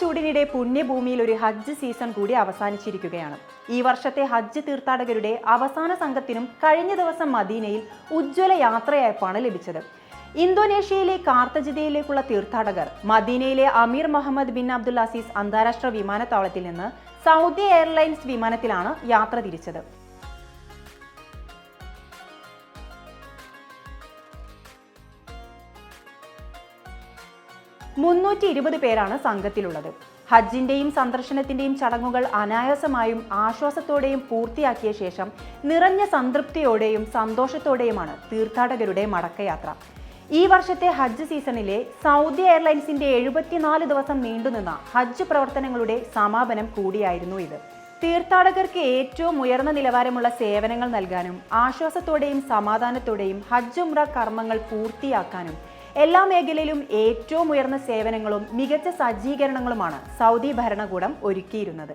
ചൂടിനിടെ പുണ്യഭൂമിയിൽ ഒരു ഹജ്ജ് സീസൺ കൂടി അവസാനിച്ചിരിക്കുകയാണ്. ഈ വർഷത്തെ ഹജ്ജ് തീർത്ഥാടകരുടെ അവസാന സംഘത്തിനും കഴിഞ്ഞ ദിവസം മദീനയിൽ ഉജ്ജ്വല യാത്രയയപ്പാണ് ലഭിച്ചത്. ഇന്തോനേഷ്യയിലെ കാർത്തജിതയിലേക്കുള്ള തീർത്ഥാടകർ മദീനയിലെ Amir Muhammad bin Abdul Aziz അന്താരാഷ്ട്ര വിമാനത്താവളത്തിൽ നിന്ന് സൗദി എയർലൈൻസ് വിമാനത്തിലാണ് യാത്ര തിരിച്ചത്. മുന്നൂറ്റി ഇരുപത് പേരാണ് സംഘത്തിലുള്ളത്. ഹജ്ജിന്റെയും സന്ദർശനത്തിന്റെയും ചടങ്ങുകൾ അനായാസമായും ആശ്വാസത്തോടെയും പൂർത്തിയാക്കിയ ശേഷം നിറഞ്ഞ സംതൃപ്തിയോടെയും സന്തോഷത്തോടെയുമാണ് തീർത്ഥാടകരുടെ മടക്കയാത്ര. ഈ വർഷത്തെ ഹജ്ജ് സീസണിലെ സൗദി എയർലൈൻസിന്റെ എഴുപത്തിനാല് ദിവസം നീണ്ടുനിന്ന ഹജ്ജ് പ്രവർത്തനങ്ങളുടെ സമാപനം കൂടിയായിരുന്നു ഇത്. തീർത്ഥാടകർക്ക് ഏറ്റവും ഉയർന്ന നിലവാരമുള്ള സേവനങ്ങൾ നൽകാനും ആശ്വാസത്തോടെയും സമാധാനത്തോടെയും ഹജ്ജ് ഉംറ കർമ്മങ്ങൾ പൂർത്തിയാക്കാനും എല്ലാ മേഖലയിലും ഏറ്റവും ഉയർന്ന സേവനങ്ങളും മികച്ച സജ്ജീകരണങ്ങളുമാണ് സൗദി ഭരണകൂടം ഒരുക്കിയിരുന്നത്.